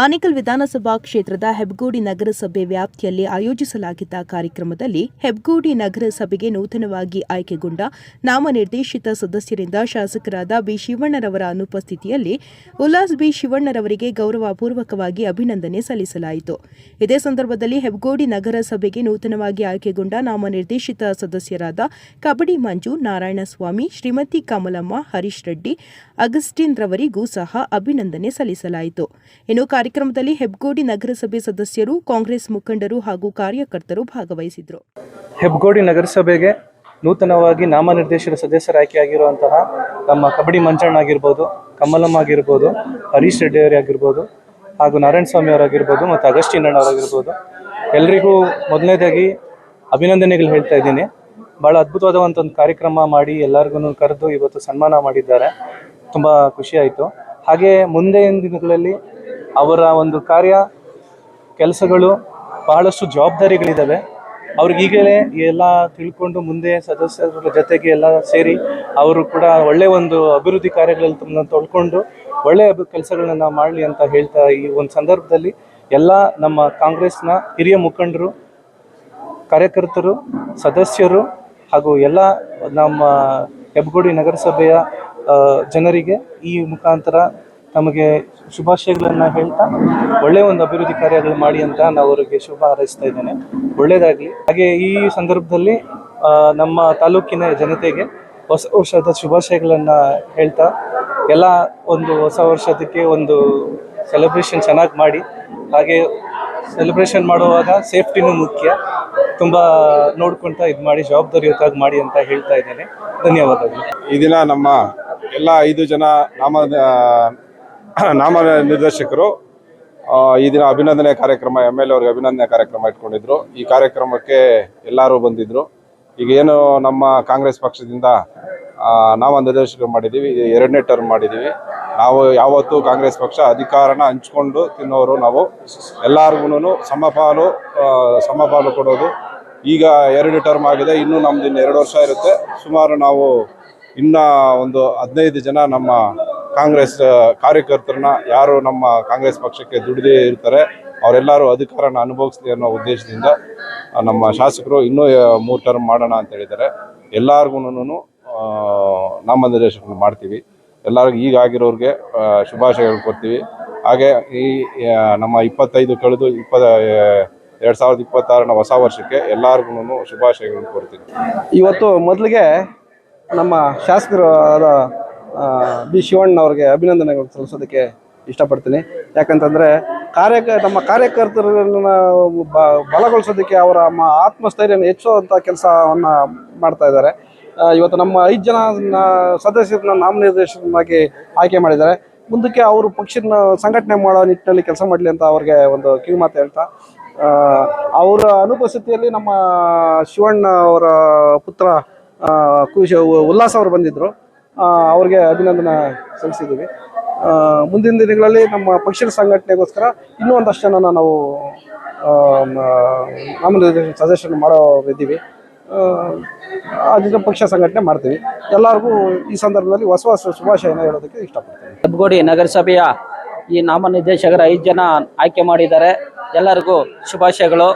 ಆನೇಕಲ್ ವಿಧಾನಸಭಾ ಕ್ಷೇತ್ರದ ಹೆಬ್ಗೋಡಿ ನಗರಸಭೆ ವ್ಯಾಪ್ತಿಯಲ್ಲಿ ಆಯೋಜಿಸಲಾಗಿದ್ದ ಕಾರ್ಯಕ್ರಮದಲ್ಲಿ ಹೆಬ್ಗೋಡಿ ನಗರಸಭೆಗೆ ನೂತನವಾಗಿ ಆಯ್ಕೆಗೊಂಡ ನಾಮನಿರ್ದೇಶಿತ ಸದಸ್ಯರಿಂದ ಶಾಸಕರಾದ ಬಿ ಶಿವಣ್ಣರವರ ಅನುಪಸ್ಥಿತಿಯಲ್ಲಿ ಉಲ್ಲಾಸ್ ಬಿ ಶಿವಣ್ಣರವರಿಗೆ ಗೌರವಪೂರ್ವಕವಾಗಿ ಅಭಿನಂದನೆ ಸಲ್ಲಿಸಲಾಯಿತು. ಇದೇ ಸಂದರ್ಭದಲ್ಲಿ ಹೆಬ್ಗೋಡಿ ನಗರಸಭೆಗೆ ನೂತನವಾಗಿ ಆಯ್ಕೆಗೊಂಡ ನಾಮನಿರ್ದೇಶಿತ ಸದಸ್ಯರಾದ ಕಬಡ್ಡಿ ಮಂಜು ನಾರಾಯಣಸ್ವಾಮಿ, ಶ್ರೀಮತಿ ಕಮಲಮ್ಮ, ಹರೀಶ್ ರೆಡ್ಡಿ, ಅಗಸ್ಟಿನ್ ಸಹ ಅಭಿನಂದನೆ ಸಲ್ಲಿಸಲಾಯಿತು. ಇನ್ನು ಕಾರ್ಯಕ್ರಮದಲ್ಲಿ ಹೆಬ್ಗೋಡಿ ನಗರಸಭೆ ಸದಸ್ಯರು, ಕಾಂಗ್ರೆಸ್ ಮುಖಂಡರು ಹಾಗೂ ಕಾರ್ಯಕರ್ತರು ಭಾಗವಹಿಸಿದರು. ಹೆಬ್ಗೋಡಿ ನಗರಸಭೆಗೆ ನೂತನವಾಗಿ ನಾಮನಿರ್ದೇಶನ ಸದಸ್ಯರ ಆಯ್ಕೆಯಾಗಿರುವಂತಹ ನಮ್ಮ ಕಬಡ್ಡಿ ಮಂಜಣ್ಣ ಆಗಿರ್ಬೋದು ಕಮಲಮ್ಮ ಆಗಿರ್ಬೋದು, ಹರೀಶ್ ರೆಡ್ಡಿ ಅವರೇ ಆಗಿರ್ಬೋದು ಹಾಗೂ ನಾರಾಯಣ ಸ್ವಾಮಿ ಅವರಾಗಿರ್ಬೋದು ಮತ್ತು ಅಗಸ್ಟಿನ್ ಅವರಾಗಿರ್ಬೋದು. ಎಲ್ರಿಗೂ ಮೊದಲನೇದಾಗಿ ಅಭಿನಂದನೆಗಳು ಹೇಳ್ತಾ ಇದ್ದೀನಿ. ಭಾಳ ಅದ್ಭುತವಾದ ಒಂದು ಕಾರ್ಯಕ್ರಮ ಮಾಡಿ ಎಲ್ಲರಿಗೂ ಕರೆದು ಇವತ್ತು ಸನ್ಮಾನ ಮಾಡಿದ್ದಾರೆ. ತುಂಬ ಖುಷಿ ಆಯಿತು. ಹಾಗೆ ಮುಂದಿನ ದಿನಗಳಲ್ಲಿ ಅವರ ಒಂದು ಕಾರ್ಯ, ಕೆಲಸಗಳು, ಬಹಳಷ್ಟು ಜವಾಬ್ದಾರಿಗಳಿದ್ದಾವೆ ಅವ್ರಿಗೆ ಈಗಲೇ ಎಲ್ಲ ತಿಳ್ಕೊಂಡು ಮುಂದೆ ಸದಸ್ಯರ ಜೊತೆಗೆ ಎಲ್ಲ ಸೇರಿ ಅವರು ಕೂಡ ಒಳ್ಳೆ ಒಂದು ಅಭಿವೃದ್ಧಿ ಕಾರ್ಯಗಳಲ್ಲಿ ತಮ್ಮನ್ನ ತೊಳ್ಕೊಂಡು ಒಳ್ಳೆಯ ಕೆಲಸಗಳನ್ನ ಮಾಡಲಿ ಅಂತ ಹೇಳ್ತಾ ಈ ಒಂದು ಸಂದರ್ಭದಲ್ಲಿ ಎಲ್ಲ ನಮ್ಮ ಕಾಂಗ್ರೆಸ್ನ ಹಿರಿಯ ಮುಖಂಡರು, ಕಾರ್ಯಕರ್ತರು, ಸದಸ್ಯರು ಹಾಗೂ ಎಲ್ಲ ನಮ್ಮ ಹೆಬ್ಗೋಡಿ ನಗರಸಭೆಯ ಜನರಿಗೆ ಈ ಮುಖಾಂತರ ತಮಗೆ ಶುಭಾಶಯಗಳನ್ನು ಹೇಳ್ತಾ ಒಳ್ಳೆಯ ಒಂದು ಅಭಿವೃದ್ಧಿ ಕಾರ್ಯಗಳು ಮಾಡಿ ಅಂತ ನಾವು ಅವರಿಗೆ ಶುಭ ಹಾರೈಸ್ತಾ ಇದ್ದೇನೆ. ಒಳ್ಳೆಯದಾಗಲಿ ಹಾಗೆ ಈ ಸಂದರ್ಭದಲ್ಲಿ ನಮ್ಮ ತಾಲೂಕಿನ ಜನತೆಗೆ ಹೊಸ ವರ್ಷದ ಶುಭಾಶಯಗಳನ್ನು ಹೇಳ್ತಾ, ಎಲ್ಲ ಒಂದು ಹೊಸ ವರ್ಷದಕ್ಕೆ ಒಂದು ಸೆಲೆಬ್ರೇಷನ್ ಚೆನ್ನಾಗಿ ಮಾಡಿ. ಹಾಗೆ ಸೆಲೆಬ್ರೇಷನ್ ಮಾಡುವಾಗ ಸೇಫ್ಟಿನೂ ಮುಖ್ಯ. ತುಂಬ ನೋಡ್ಕೊಳ್ತಾ ಇದು ಮಾಡಿ, ಜವಾಬ್ದಾರಿಯುತವಾಗಿ ಮಾಡಿ ಅಂತ ಹೇಳ್ತಾ ಇದ್ದೇನೆ. ಧನ್ಯವಾದಗಳು. ಈ ದಿನ ನಮ್ಮ ಎಲ್ಲ ಐದು ಜನ ನಾಮ ನಾಮ ನಿರ್ದೇಶಕರು ಈ ದಿನ ಅಭಿನಂದನೆ ಕಾರ್ಯಕ್ರಮ ಎಂ ಎಲ್ ಅವ್ರಿಗೆ ಅಭಿನಂದನೆ ಕಾರ್ಯಕ್ರಮ ಇಟ್ಕೊಂಡಿದ್ರು. ಈ ಕಾರ್ಯಕ್ರಮಕ್ಕೆ ಎಲ್ಲರೂ ಬಂದಿದ್ರು. ಈಗ ಏನು ನಮ್ಮ ಕಾಂಗ್ರೆಸ್ ಪಕ್ಷದಿಂದ ನಾಮ ನಿರ್ದೇಶಕರು ಮಾಡಿದ್ದೀವಿ ಎರಡನೇ ಟರ್ಮ್ ಮಾಡಿದ್ದೀವಿ ನಾವು ಯಾವತ್ತೂ ಕಾಂಗ್ರೆಸ್ ಪಕ್ಷ ಅಧಿಕಾರನ ಹಂಚ್ಕೊಂಡು ತಿನ್ನೋರು ನಾವು. ಎಲ್ಲರಿಗೂ ಸಮಪಾಲು ಸಮಪಾಲು ಕೊಡೋದು. ಈಗ ಎರಡು ಟರ್ಮ್ ಆಗಿದೆ, ಇನ್ನೂ ನಮ್ದು ಇನ್ನು ಎರಡು ವರ್ಷ ಇರುತ್ತೆ. ಸುಮಾರು ನಾವು ಇನ್ನ ಒಂದು ಹದಿನೈದು ಜನ ನಮ್ಮ ಕಾಂಗ್ರೆಸ್ ಕಾರ್ಯಕರ್ತರನ್ನ ಯಾರು ನಮ್ಮ ಕಾಂಗ್ರೆಸ್ ಪಕ್ಷಕ್ಕೆ ದುಡಿದೇ ಇರ್ತಾರೆ ಅವರೆಲ್ಲರೂ ಅಧಿಕಾರನ ಅನುಭವಿಸ್ಲಿ ಅನ್ನೋ ಉದ್ದೇಶದಿಂದ ನಮ್ಮ ಶಾಸಕರು ಇನ್ನೂ ಮೂರು ಟರ್ಮ್ ಮಾಡೋಣ ಅಂತ ಹೇಳಿದ್ದಾರೆ. ನಾಮ ನಾಮನಿರ್ದೇಶನ ಮಾಡ್ತೀವಿ. ಎಲ್ಲರಿಗೂ ಈಗ ಆಗಿರೋರಿಗೆ ಆ, ಶುಭಾಶಯಗಳು ಕೊಡ್ತೀವಿ. ಹಾಗೆ ಈ ನಮ್ಮ ಇಪ್ಪತ್ತೈದು ಕಳೆದು ಇಪ್ಪತ್ತ ಎರಡು ಸಾವಿರದ ಇಪ್ಪತ್ತಾರನ ಹೊಸ ವರ್ಷಕ್ಕೆ ಎಲ್ಲರಿಗೂ ಶುಭಾಶಯಗಳನ್ನು ಕೊಡ್ತೀನಿ ಇವತ್ತು ಮೊದಲಿಗೆ ನಮ್ಮ ಶಾಸಕರು ಬಿ ಶಿವಣ್ಣ ಅವ್ರಿಗೆ ಅಭಿನಂದನೆಗಳು ಸಲ್ಲಿಸೋದಕ್ಕೆ ಇಷ್ಟಪಡ್ತೀನಿ. ಯಾಕಂತಂದರೆ ಕಾರ್ಯ ನಮ್ಮ ಕಾರ್ಯಕರ್ತರನ್ನ ಬಲಗೊಳಿಸೋದಕ್ಕೆ ಅವರ ಆತ್ಮಸ್ಥೈರ್ಯನ ಹೆಚ್ಚುವಂಥ ಕೆಲಸವನ್ನು ಮಾಡ್ತಾ ಇದ್ದಾರೆ. ಇವತ್ತು ನಮ್ಮ ಐದು ಜನ ಸದಸ್ಯರನ್ನ ನಾಮನಿರ್ದೇಶನಾಗಿ ಆಯ್ಕೆ ಮಾಡಿದ್ದಾರೆ. ಮುಂದಕ್ಕೆ ಅವರು ಪಕ್ಷನ ಸಂಘಟನೆ ಮಾಡೋ ನಿಟ್ಟಿನಲ್ಲಿ ಕೆಲಸ ಮಾಡಲಿ ಅಂತ ಅವ್ರಿಗೆ ಒಂದು ಕಿವಿಮಾತು ಹೇಳ್ತಾ ಅವರ ಅನುಪಸ್ಥಿತಿಯಲ್ಲಿ ನಮ್ಮ ಶಿವಣ್ಣ ಅವರ ಪುತ್ರ ಕುಶ ಉಲ್ಲಾಸ್ ಅವರು ಬಂದಿದ್ದರು ಅವ್ರಿಗೆ ಅಭಿನಂದನೆ ಸಲ್ಲಿಸಿದ್ದೀವಿ. ಮುಂದಿನ ದಿನಗಳಲ್ಲಿ ನಮ್ಮ ಪಕ್ಷದ ಸಂಘಟನೆಗೋಸ್ಕರ ಇನ್ನೂ ಒಂದಷ್ಟು ಜನನ ನಾವು ಸಜೆಷನ್ ನಾಮನಿರ್ದೇಶನ ಸದಸ್ಯರನ್ನು ಮಾಡೋ ಇದ್ದೀವಿ. ಆ, ಅದರಿಂದ ಪಕ್ಷ ಸಂಘಟನೆ ಮಾಡ್ತೀವಿ. ಎಲ್ಲರಿಗೂ ಈ ಸಂದರ್ಭದಲ್ಲಿ ಹೊಸ ಹೊಸ ಶುಭಾಶಯನ ಹೇಳೋದಕ್ಕೆ ಇಷ್ಟಪಡ್ತೀನಿ. ಹೆಬ್ಗೋಡಿ ನಗರಸಭೆಯ ಈ ನಾಮನಿರ್ದೇಶಕರ ಐದು ಜನ ಆಯ್ಕೆ ಮಾಡಿದ್ದಾರೆ. ಎಲ್ಲರಿಗೂ ಶುಭಾಶಯಗಳು.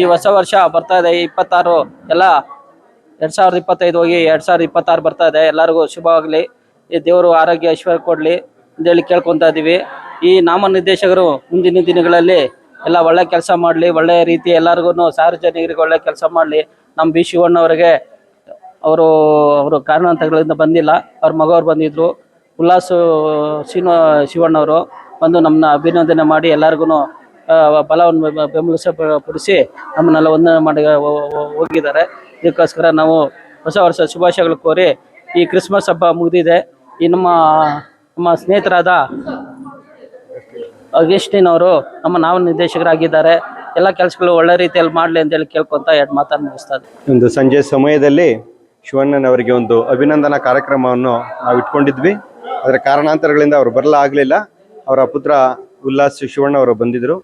ಈ ಹೊಸ ವರ್ಷ ಬರ್ತಾ ಇದೆ. ಇಪ್ಪತ್ತಾರು ಎಲ್ಲ ಎರಡು ಸಾವಿರದ ಇಪ್ಪತ್ತೈದು ಹೋಗಿ ಎರಡು ಸಾವಿರದ ಇಪ್ಪತ್ತಾರು ಬರ್ತಾ ಇದೆ. ಎಲ್ಲರಿಗೂ ಶುಭವಾಗಲಿ ಈ ದೇವರು ಆರೋಗ್ಯ, ಐಶ್ವರ್ಯ ಕೊಡಲಿ ಅಂತೇಳಿ ಕೇಳ್ಕೊತಾ ಇದ್ದೀವಿ ಈ ನಾಮನಿರ್ದೇಶಕರು ಮುಂದಿನ ದಿನಗಳಲ್ಲಿ ಎಲ್ಲ ಒಳ್ಳೆ ಕೆಲಸ ಮಾಡಲಿ. ಒಳ್ಳೆ ರೀತಿ ಎಲ್ಲರಿಗೂ ಸಾರ್ವಜನಿಕರಿಗೆ ಒಳ್ಳೆ ಕೆಲಸ ಮಾಡಲಿ. ನಮ್ಮ ಬಿ ಶಿವಣ್ಣವರಿಗೆ ಅವರು ಅವರು ಕಾರಣಾಂತರಗಳಿಂದ ಬಂದಿಲ್ಲ. ಅವ್ರ ಮಗವ್ರು ಬಂದಿದ್ರು. ಉಲ್ಲಾಸು ಶ್ರೀನ ಶಿವಣ್ಣವರು ಬಂದು ನಮ್ಮನ್ನ ಅಭಿನಂದನೆ ಮಾಡಿ ಎಲ್ಲರಿಗೂ ಬಲವನ್ನು ಬೆಂಬಲಿಸ ಪಡಿಸಿ ನಮ್ಮನ್ನೆಲ್ಲ ವಂದನೆ ಮಾಡಿ ಹೋಗಿದ್ದಾರೆ. ಇದಕ್ಕೋಸ್ಕರ ನಾವು ಹೊಸ ವರ್ಷ ಶುಭಾಶಯಗಳು ಕೋರಿ ಈ ಕ್ರಿಸ್ಮಸ್ ಹಬ್ಬ ಮುಗಿದಿದೆ. ಈ ನಮ್ಮ ನಮ್ಮ ಸ್ನೇಹಿತರಾದ ಆಗಸ್ಟೀನ್ ಅವರು ನಮ್ಮ ನಾವು ನಿರ್ದೇಶಕರಾಗಿದ್ದಾರೆ. ಎಲ್ಲ ಕೆಲಸಗಳು ಒಳ್ಳೆ ರೀತಿಯಲ್ಲಿ ಮಾಡಲಿ ಅಂತೇಳಿ ಕೇಳ್ಕೊಂತ ಎರಡು ಮಾತನ್ನು ಮುಗಿಸ್ತಾರೆ. ಒಂದು ಸಂಜೆ ಸಮಯದಲ್ಲಿ ಶಿವಣ್ಣನವರಿಗೆ ಒಂದು ಅಭಿನಂದನಾ ಕಾರ್ಯಕ್ರಮವನ್ನು ನಾವು ಇಟ್ಕೊಂಡಿದ್ವಿ. ಅದರ ಕಾರಣಾಂತರಗಳಿಂದ ಅವರು ಬರಲಾಗಲಿಲ್ಲ ಅವರ ಪುತ್ರ ಉಲ್ಲಾಸ್ ಶಿವಣ್ಣ ಅವರು ಬಂದಿದ್ದರು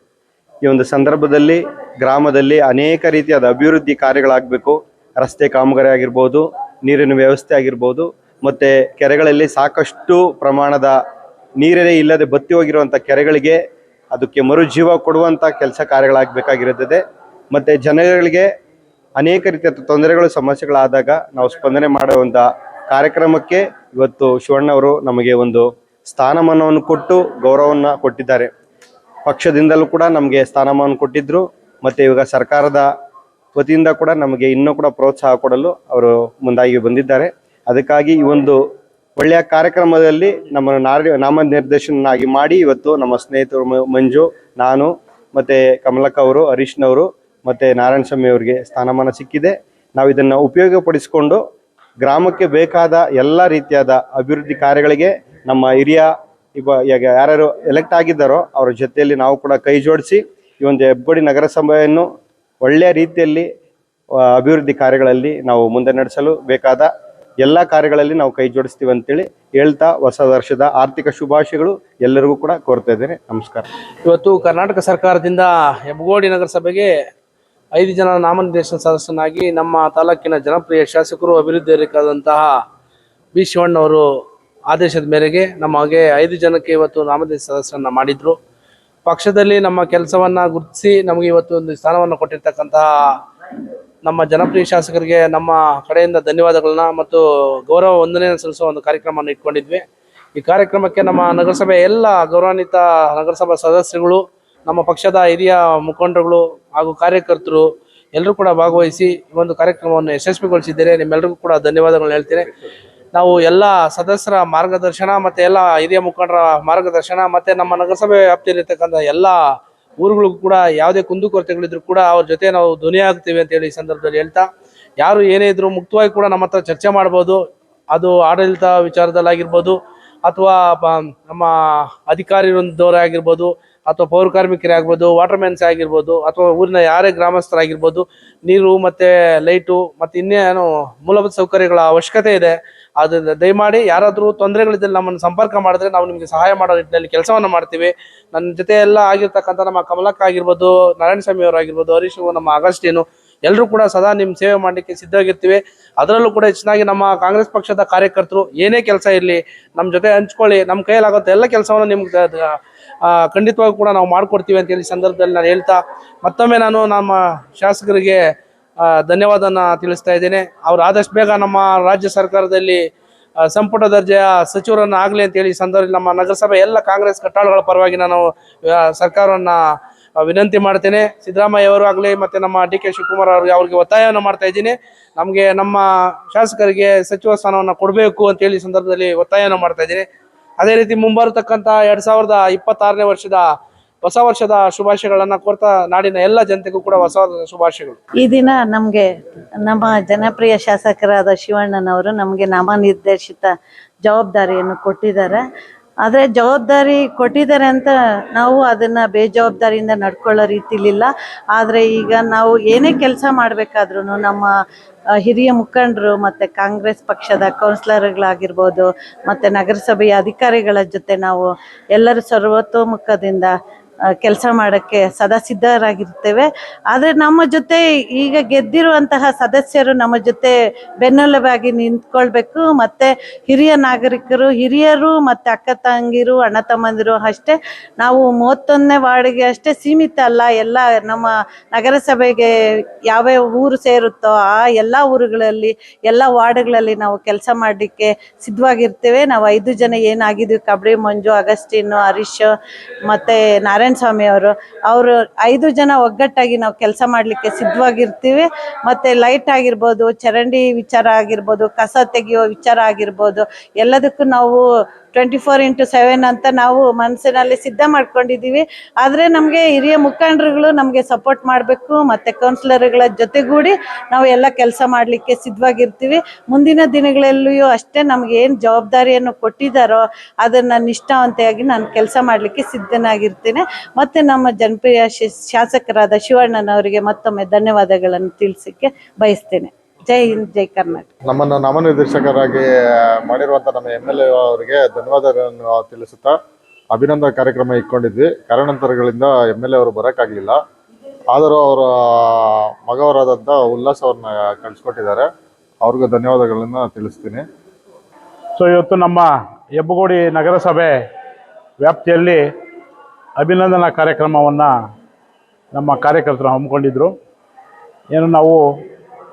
ಈ ಒಂದು ಸಂದರ್ಭದಲ್ಲಿ ಗ್ರಾಮದಲ್ಲಿ ಅನೇಕ ರೀತಿಯಾದ ಅಭಿವೃದ್ಧಿ ಕಾರ್ಯಗಳಾಗಬೇಕು. ರಸ್ತೆ ಕಾಮಗಾರಿ ಆಗಿರ್ಬೋದು, ನೀರಿನ ವ್ಯವಸ್ಥೆ ಆಗಿರ್ಬೋದು, ಮತ್ತು ಕೆರೆಗಳಲ್ಲಿ ಸಾಕಷ್ಟು ಪ್ರಮಾಣದ ನೀರೇ ಇಲ್ಲದೆ ಬತ್ತಿ ಹೋಗಿರುವಂಥ ಕೆರೆಗಳಿಗೆ ಅದಕ್ಕೆ ಮರುಜೀವ ಕೊಡುವಂಥ ಕೆಲಸ ಕಾರ್ಯಗಳಾಗಬೇಕಾಗಿರುತ್ತದೆ. ಮತ್ತು ಜನಗಳಿಗೆ ಅನೇಕ ರೀತಿಯ ತೊಂದರೆಗಳು, ಸಮಸ್ಯೆಗಳಾದಾಗ ನಾವು ಸ್ಪಂದನೆ ಮಾಡುವಂಥ ಕಾರ್ಯಕ್ರಮಕ್ಕೆ ಇವತ್ತು ಶಿವಣ್ಣವರು ನಮಗೆ ಒಂದು ಸ್ಥಾನಮಾನವನ್ನು ಕೊಟ್ಟು ಗೌರವವನ್ನು ಕೊಟ್ಟಿದ್ದಾರೆ. ಪಕ್ಷದಿಂದಲೂ ಕೂಡ ನಮಗೆ ಸ್ಥಾನಮಾನ ಕೊಟ್ಟಿದ್ದರು ಮತ್ತು ಇವಾಗ ಸರ್ಕಾರದ ವತಿಯಿಂದ ಕೂಡ ನಮಗೆ ಇನ್ನೂ ಕೂಡ ಪ್ರೋತ್ಸಾಹ ಕೊಡಲು ಅವರು ಮುಂದಾಗಿ ಬಂದಿದ್ದಾರೆ. ಅದಕ್ಕಾಗಿ ಈ ಒಂದು ಒಳ್ಳೆಯ ಕಾರ್ಯಕ್ರಮದಲ್ಲಿ ನಮ್ಮನ್ನು ನಾಮ ನಿರ್ದೇಶನನ್ನಾಗಿ ಮಾಡಿ ಇವತ್ತು ನಮ್ಮ ಸ್ನೇಹಿತರು ಮಂಜು, ನಾನು ಮತ್ತು ಕಮಲಕ್ಕ ಅವರು ಹರೀಶ್ನವರು ಮತ್ತು ನಾರಾಯಣ ಸ್ವಾಮಿ ಅವರಿಗೆ ಸ್ಥಾನಮಾನ ಸಿಕ್ಕಿದೆ. ನಾವು ಇದನ್ನು ಉಪಯೋಗಪಡಿಸಿಕೊಂಡು ಗ್ರಾಮಕ್ಕೆ ಬೇಕಾದ ಎಲ್ಲ ರೀತಿಯಾದ ಅಭಿವೃದ್ಧಿ ಕಾರ್ಯಗಳಿಗೆ ನಮ್ಮ ಹಿರಿಯ ಇವ ಈಗ ಯಾರ್ಯಾರು ಎಲೆಕ್ಟ್ ಆಗಿದ್ದಾರೋ ಅವರ ಜೊತೆಯಲ್ಲಿ ನಾವು ಕೂಡ ಕೈ ಜೋಡಿಸಿ ಈ ಒಂದು ಹೆಬ್ಬಡಿ ನಗರಸಭೆಯನ್ನು ಒಳ್ಳೆಯ ರೀತಿಯಲ್ಲಿ ಅಭಿವೃದ್ಧಿ ಕಾರ್ಯಗಳಲ್ಲಿ ನಾವು ಮುಂದೆ ನಡೆಸಲು ಬೇಕಾದ ಎಲ್ಲ ಕಾರ್ಯಗಳಲ್ಲಿ ನಾವು ಕೈ ಜೋಡಿಸ್ತೀವಿ ಅಂತೇಳಿ ಹೇಳ್ತಾ ಹೊಸ ವರ್ಷದ ಆರ್ಥಿಕ ಶುಭಾಶಯಗಳು ಎಲ್ಲರಿಗೂ ಕೂಡ ಕೋರ್ತಾ ಇದ್ದೇನೆ. ನಮಸ್ಕಾರ. ಇವತ್ತು ಕರ್ನಾಟಕ ಸರ್ಕಾರದಿಂದ ಹೆಬ್ಬಗೋಡಿ ನಗರಸಭೆಗೆ ಐದು ಜನ ನಾಮನಿರ್ದೇಶನ ಸದಸ್ಯನಾಗಿ ನಮ್ಮ ತಾಲೂಕಿನ ಜನಪ್ರಿಯ ಶಾಸಕರು ಅಭಿವೃದ್ಧಿಕಾದಂತಹ ಬಿ. ಶಿವಣ್ಣವರು ಆದೇಶದ ಮೇರೆಗೆ ನಮಗೆ ಐದು ಜನಕ್ಕೆ ಇವತ್ತು ನಾಮನಿರ್ದೇಶನ ಸದಸ್ಯರನ್ನ ಮಾಡಿದ್ರು. ಪಕ್ಷದಲ್ಲಿ ನಮ್ಮ ಕೆಲಸವನ್ನ ಗುರುತಿಸಿ ನಮಗೆ ಇವತ್ತು ಒಂದು ಸ್ಥಾನವನ್ನು ಕೊಟ್ಟಿರ್ತಕ್ಕಂತಹ ನಮ್ಮ ಜನಪ್ರಿಯ ಶಾಸಕರಿಗೆ ನಮ್ಮ ಕಡೆಯಿಂದ ಧನ್ಯವಾದಗಳನ್ನ ಮತ್ತು ಗೌರವ ವಂದನೆ ಸಲ್ಲಿಸುವ ಒಂದು ಕಾರ್ಯಕ್ರಮವನ್ನು ಇಟ್ಕೊಂಡಿದ್ವಿ. ಈ ಕಾರ್ಯಕ್ರಮಕ್ಕೆ ನಮ್ಮ ನಗರಸಭೆ ಎಲ್ಲ ಗೌರವಾನ್ವಿತ ನಗರಸಭಾ ಸದಸ್ಯರುಗಳು, ನಮ್ಮ ಪಕ್ಷದ ಹಿರಿಯ ಮುಖಂಡರುಗಳು ಹಾಗೂ ಕಾರ್ಯಕರ್ತರು ಎಲ್ಲರೂ ಕೂಡ ಭಾಗವಹಿಸಿ ಈ ಒಂದು ಕಾರ್ಯಕ್ರಮವನ್ನು ಯಶಸ್ವಿಗೊಳಿಸಿದ್ದೇನೆ ನಿಮ್ಮೆಲ್ಲರಿಗೂ ಕೂಡ ಧನ್ಯವಾದಗಳನ್ನ ಹೇಳ್ತೇನೆ. ನಾವು ಎಲ್ಲ ಸದಸ್ಯರ ಮಾರ್ಗದರ್ಶನ ಮತ್ತೆ ಎಲ್ಲ ಹಿರಿಯ ಮುಖಂಡರ ಮಾರ್ಗದರ್ಶನ ಮತ್ತೆ ನಮ್ಮ ನಗರಸಭೆ ವ್ಯಾಪ್ತಿಯಲ್ಲಿರ್ತಕ್ಕಂಥ ಎಲ್ಲ ಊರುಗಳಿಗೂ ಕೂಡ ಯಾವುದೇ ಕುಂದುಕೊರತೆಗಳಿದ್ರು ಕೂಡ ಅವ್ರ ಜೊತೆ ನಾವು ಧ್ವನಿ ಆಗ್ತೀವಿ ಅಂತ ಹೇಳಿ ಈ ಸಂದರ್ಭದಲ್ಲಿ ಹೇಳ್ತಾ, ಯಾರು ಏನೇ ಇದ್ರು ಮುಕ್ತವಾಗಿ ಕೂಡ ನಮ್ಮ ಹತ್ರ ಚರ್ಚೆ ಮಾಡ್ಬೋದು, ಅದು ಆಡಳಿತ ವಿಚಾರದಲ್ಲಾಗಿರ್ಬೋದು, ಅಥವಾ ನಮ್ಮ ಅಧಿಕಾರಿ ಆಗಿರ್ಬೋದು ಅಥವಾ ಪೌರ ಕಾರ್ಮಿಕರೇ ಆಗ್ಬೋದು ವಾಟರ್ ಮ್ಯಾನ್ಸ್ ಆಗಿರ್ಬೋದು, ಅಥವಾ ಊರಿನ ಯಾರೇ ಗ್ರಾಮಸ್ಥರಾಗಿರ್ಬೋದು, ನೀರು ಮತ್ತು ಲೈಟು ಮತ್ತು ಇನ್ನೇನು ಮೂಲಭೂತ ಸೌಕರ್ಯಗಳ ಅವಶ್ಯಕತೆ ಇದೆ. ಅದನ್ನು ದಯಮಾಡಿ ಯಾರಾದರೂ ತೊಂದರೆಗಳಿದ್ದಲ್ಲಿ ನಮ್ಮನ್ನು ಸಂಪರ್ಕ ಮಾಡಿದ್ರೆ ನಾವು ನಿಮಗೆ ಸಹಾಯ ಮಾಡೋ ನಿಟ್ಟಿನಲ್ಲಿ ಕೆಲಸವನ್ನು ಮಾಡ್ತೀವಿ. ನನ್ನ ಜೊತೆ ಎಲ್ಲ ಆಗಿರ್ತಕ್ಕಂಥ ನಮ್ಮ ಕಮಲಕ್ಕ ಆಗಿರ್ಬೋದು ನಾರಾಯಣ ಸ್ವಾಮಿ ಅವರು ಆಗಿರ್ಬೋದು, ಹರೀಶ್ ನಮ್ಮ ಅಗಸ್ಟೀನು ಎಲ್ಲರೂ ಕೂಡ ಸದಾ ನಿಮ್ಮ ಸೇವೆ ಮಾಡಲಿಕ್ಕೆ ಸಿದ್ಧವಾಗಿರ್ತೀವಿ. ಅದರಲ್ಲೂ ಕೂಡ ಹೆಚ್ಚಿನಾಗಿ ನಮ್ಮ ಕಾಂಗ್ರೆಸ್ ಪಕ್ಷದ ಕಾರ್ಯಕರ್ತರು ಏನೇ ಕೆಲಸ ಇರಲಿ ನಮ್ಮ ಜೊತೆ ಹಂಚ್ಕೊಳ್ಳಿ ನಮ್ಮ ಕೈಯಲ್ಲಾಗುತ್ತೆ ಎಲ್ಲ ಕೆಲಸವನ್ನು ನಿಮ್ಗೆ ಖಂಡಿತವಾಗಿ ಕೂಡ ನಾವು ಮಾಡ್ಕೊಡ್ತೀವಿ ಅಂತ ಹೇಳಿ ಸಂದರ್ಭದಲ್ಲಿ ನಾನು ಹೇಳ್ತಾ ಮತ್ತೊಮ್ಮೆ ನಾನು ನಮ್ಮ ಶಾಸಕರಿಗೆ ಧನ್ಯವಾದನ ತಿಳಿಸ್ತಾ ಇದ್ದೇನೆ. ಅವ್ರು ಆದಷ್ಟು ಬೇಗ ನಮ್ಮ ರಾಜ್ಯ ಸರ್ಕಾರದಲ್ಲಿ ಸಂಪುಟ ದರ್ಜೆಯ ಸಚಿವರನ್ನು ಆಗಲಿ ಅಂತ ಹೇಳಿ ಈ ಸಂದರ್ಭದಲ್ಲಿ ನಮ್ಮ ನಗರಸಭೆ ಎಲ್ಲ ಕಾಂಗ್ರೆಸ್ ಕಟ್ಟಾಳುಗಳ ಪರವಾಗಿ ನಾನು ಸರ್ಕಾರವನ್ನು ವಿನಂತಿ ಮಾಡ್ತೇನೆ. ಸಿದ್ದರಾಮಯ್ಯ ಅವರು ಆಗಲಿ ಮತ್ತು ನಮ್ಮ ಡಿ ಕೆ ಶಿವಕುಮಾರ್ ಅವ್ರಿಗೆ ಅವ್ರಿಗೆ ಒತ್ತಾಯವನ್ನು ಮಾಡ್ತಾ ಇದ್ದೀನಿ. ನಮಗೆ ನಮ್ಮ ಶಾಸಕರಿಗೆ ಸಚಿವ ಸ್ಥಾನವನ್ನು ಕೊಡಬೇಕು ಅಂತ ಹೇಳಿ ಸಂದರ್ಭದಲ್ಲಿ ಒತ್ತಾಯವನ್ನು ಮಾಡ್ತಾ ಇದ್ದೀನಿ. ಅದೇ ರೀತಿ ಮುಂಬರತಕ್ಕಂಥ ಎರಡು ಸಾವಿರದ ಇಪ್ಪತ್ತಾರನೇ ವರ್ಷದ ಹೊಸ ವರ್ಷದ ಶುಭಾಶಯಗಳನ್ನು ಕೋರ್ತಾ ನಾಡಿನ ಎಲ್ಲ ಜನತೆಗೂ ಕೂಡ ಹೊಸ ಶುಭಾಶಯಗಳು. ಈ ದಿನ ನಮಗೆ ನಮ್ಮ ಜನಪ್ರಿಯ ಶಾಸಕರಾದ ಶಿವಣ್ಣನವರು ನಮಗೆ ನಾಮನಿರ್ದೇಶಿತ ಜವಾಬ್ದಾರಿಯನ್ನು ಕೊಟ್ಟಿದ್ದಾರೆ. ಆದರೆ ಜವಾಬ್ದಾರಿ ಕೊಟ್ಟಿದ್ದಾರೆ ಅಂತ ನಾವು ಅದನ್ನು ಬೇಜವಾಬ್ದಾರಿಯಿಂದ ನಡ್ಕೊಳ್ಳೋ ರೀತಿಲಿಲ್ಲ. ಆದರೆ ಈಗ ನಾವು ಏನೇ ಕೆಲಸ ಮಾಡಬೇಕಾದ್ರೂ ನಮ್ಮ ಹಿರಿಯ ಮುಖಂಡರು ಮತ್ತು ಕಾಂಗ್ರೆಸ್ ಪಕ್ಷದ ಕೌನ್ಸಿಲರ್ಗಳಾಗಿರ್ಬೋದು, ಮತ್ತು ನಗರಸಭೆಯ ಅಧಿಕಾರಿಗಳ ಜೊತೆ ನಾವು ಎಲ್ಲರೂ ಸರ್ವತೋಮುಖದಿಂದ ಕೆಲಸ ಮಾಡೋಕ್ಕೆ ಸದಾ ಸಿದ್ಧರಾಗಿರ್ತೇವೆ ಆದರೆ ನಮ್ಮ ಜೊತೆ ಈಗ ಗೆದ್ದಿರುವಂತಹ ಸದಸ್ಯರು ನಮ್ಮ ಜೊತೆ ಬೆನ್ನೆಲುಬಾಗಿ ನಿಂತ್ಕೊಳ್ಬೇಕು. ಮತ್ತು ಹಿರಿಯ ನಾಗರಿಕರು, ಹಿರಿಯರು ಮತ್ತು ಅಕ್ಕ ತಂಗಿರು, ಅಣ್ಣ ತಮ್ಮಂದಿರು ಅಷ್ಟೇ. ನಾವು ಮೂವತ್ತೊಂದನೇ ವಾರ್ಡಿಗೆ ಅಷ್ಟೇ ಸೀಮಿತ ಅಲ್ಲ. ಎಲ್ಲ ನಮ್ಮ ನಗರಸಭೆಗೆ ಯಾವ್ಯಾವ ಊರು ಸೇರುತ್ತೋ ಆ ಎಲ್ಲ ಊರುಗಳಲ್ಲಿ, ಎಲ್ಲ ವಾರ್ಡ್ಗಳಲ್ಲಿ ನಾವು ಕೆಲಸ ಮಾಡಲಿಕ್ಕೆ ಸಿದ್ಧವಾಗಿರ್ತೇವೆ. ನಾವು ಐದು ಜನ ಏನಾಗಿದ್ದೀವಿ ಕಬಡ್ಡಿ ಮಂಜು, ಅಗಸ್ಟಿನ್, ಹರೀಶ್ ಮತ್ತು ನಾರಾಯಣ ಸ್ವಾಮಿ ಅವರು ಅವರು ಐದು ಜನ ಒಗ್ಗಟ್ಟಾಗಿ ನಾವು ಕೆಲಸ ಮಾಡಲಿಕ್ಕೆ ಸಿದ್ಧವಾಗಿರ್ತೀವಿ. ಮತ್ತು ಲೈಟ್ ಆಗಿರ್ಬೋದು, ಚರಂಡಿ ವಿಚಾರ ಆಗಿರ್ಬೋದು, ಕಸ ತೆಗೆಯೋ ವಿಚಾರ ಆಗಿರ್ಬೋದು, ಎಲ್ಲದಕ್ಕೂ ನಾವು ಟ್ವೆಂಟಿ ಫೋರ್ ಇಂಟು ಸೆವೆನ್ ಅಂತ ನಾವು ಮನಸ್ಸಿನಲ್ಲಿ ಸಿದ್ಧ ಮಾಡ್ಕೊಂಡಿದ್ದೀವಿ. ಆದರೆ ನಮಗೆ ಹಿರಿಯ ಮುಖಂಡರುಗಳು ನಮಗೆ ಸಪೋರ್ಟ್ ಮಾಡಬೇಕು, ಮತ್ತು ಕೌನ್ಸಿಲರ್ಗಳ ಜೊತೆಗೂಡಿ ನಾವು ಎಲ್ಲ ಕೆಲಸ ಮಾಡಲಿಕ್ಕೆ ಸಿದ್ಧವಾಗಿರ್ತೀವಿ. ಮುಂದಿನ ದಿನಗಳಲ್ಲಿಯೂ ಅಷ್ಟೇ ನಮಗೆ ಏನು ಜವಾಬ್ದಾರಿಯನ್ನು ಕೊಟ್ಟಿದ್ದಾರೋ ಅದನ್ನು ನಿಷ್ಠಾವಂತೆಯಾಗಿ ನಾನು ಕೆಲಸ ಮಾಡಲಿಕ್ಕೆ ಸಿದ್ಧನಾಗಿರ್ತೇನೆ. ಮತ್ತು ನಮ್ಮ ಜನಪ್ರಿಯ ಶಾಸಕರಾದ ಶಿವಣ್ಣನವರಿಗೆ ಮತ್ತೊಮ್ಮೆ ಧನ್ಯವಾದಗಳನ್ನು ತಿಳಿಸಕ್ಕೆ ಬಯಸ್ತೇನೆ. ಜೈ ಹಿಂದ್ ಜೈ ಕರ್ನಾಟಕ. ನಮ್ಮನ್ನು ನಾಮನಿರ್ದೇಶಕರಾಗಿ ಮಾಡಿರುವಂತ ನಮ್ಮ ಎಂ ಎಲ್ ಎ ಅವರಿಗೆ ಧನ್ಯವಾದಗಳನ್ನು ತಿಳಿಸುತ್ತಾ ಅಭಿನಂದನ ಕಾರ್ಯಕ್ರಮ ಇಟ್ಕೊಂಡಿದ್ವಿ. ಕಾರಣಾಂತರಗಳಿಂದ ಎಂ ಎಲ್ ಎ ಅವರು ಬರೋಕ್ಕಾಗಲಿಲ್ಲ. ಆದರೂ ಅವರ ಮಗವರಾದಂಥ ಉಲ್ಲಾಸ್ ಅವ್ರನ್ನ ಕಳಿಸ್ಕೊಟ್ಟಿದ್ದಾರೆ. ಅವ್ರಿಗೂ ಧನ್ಯವಾದಗಳನ್ನು ತಿಳಿಸ್ತೀನಿ. ಸೊ ಇವತ್ತು ನಮ್ಮ ಹೆಬ್ಬಗೋಡಿ ನಗರಸಭೆ ವ್ಯಾಪ್ತಿಯಲ್ಲಿ ಅಭಿನಂದನಾ ಕಾರ್ಯಕ್ರಮವನ್ನು ನಮ್ಮ ಕಾರ್ಯಕರ್ತರು ಹಮ್ಮಿಕೊಂಡಿದ್ದರು ಏನು ನಾವು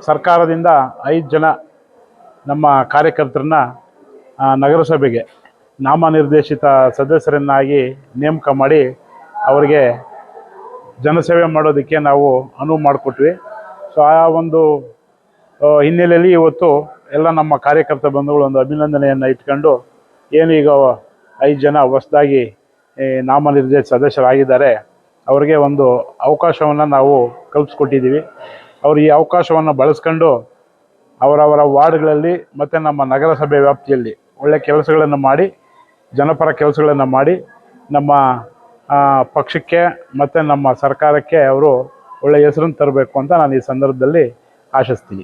ಸರ್ಕಾರದಿಂದ ಐದು ಜನ ನಮ್ಮ ಕಾರ್ಯಕರ್ತರನ್ನ ನಗರಸಭೆಗೆ ನಾಮನಿರ್ದೇಶಿತ ಸದಸ್ಯರನ್ನಾಗಿ ನೇಮಕ ಮಾಡಿ ಅವರಿಗೆ ಜನಸೇವೆ ಮಾಡೋದಕ್ಕೆ ನಾವು ಅನುವು ಮಾಡಿಕೊಟ್ವಿ. ಸೊ ಆ ಒಂದು ಹಿನ್ನೆಲೆಯಲ್ಲಿ ಇವತ್ತು ಎಲ್ಲ ನಮ್ಮ ಕಾರ್ಯಕರ್ತ ಬಂಧುಗಳು ಒಂದು ಅಭಿನಂದನೆಯನ್ನು ಇಟ್ಕೊಂಡು ಏನು ಈಗ ಐದು ಜನ ಹೊಸದಾಗಿ ನಾಮನಿರ್ದೇಶಿತ ಸದಸ್ಯರಾಗಿದ್ದಾರೆ, ಅವರಿಗೆ ಒಂದು ಅವಕಾಶವನ್ನು ನಾವು ಕಲ್ಪಿಸ್ಕೊಟ್ಟಿದ್ದೀವಿ. ಅವರು ಈ ಅವಕಾಶವನ್ನು ಬಳಸ್ಕೊಂಡು ಅವರವರ ವಾರ್ಡ್ಗಳಲ್ಲಿ ಮತ್ತು ನಮ್ಮ ನಗರಸಭೆ ವ್ಯಾಪ್ತಿಯಲ್ಲಿ ಒಳ್ಳೆ ಕೆಲಸಗಳನ್ನು ಮಾಡಿ, ಜನಪರ ಕೆಲಸಗಳನ್ನು ಮಾಡಿ, ನಮ್ಮ ಪಕ್ಷಕ್ಕೆ ಮತ್ತು ನಮ್ಮ ಸರ್ಕಾರಕ್ಕೆ ಅವರು ಒಳ್ಳೆಯ ಹೆಸರನ್ನು ತರಬೇಕು ಅಂತ ನಾನು ಈ ಸಂದರ್ಭದಲ್ಲಿ ಆಶಿಸ್ತೀನಿ.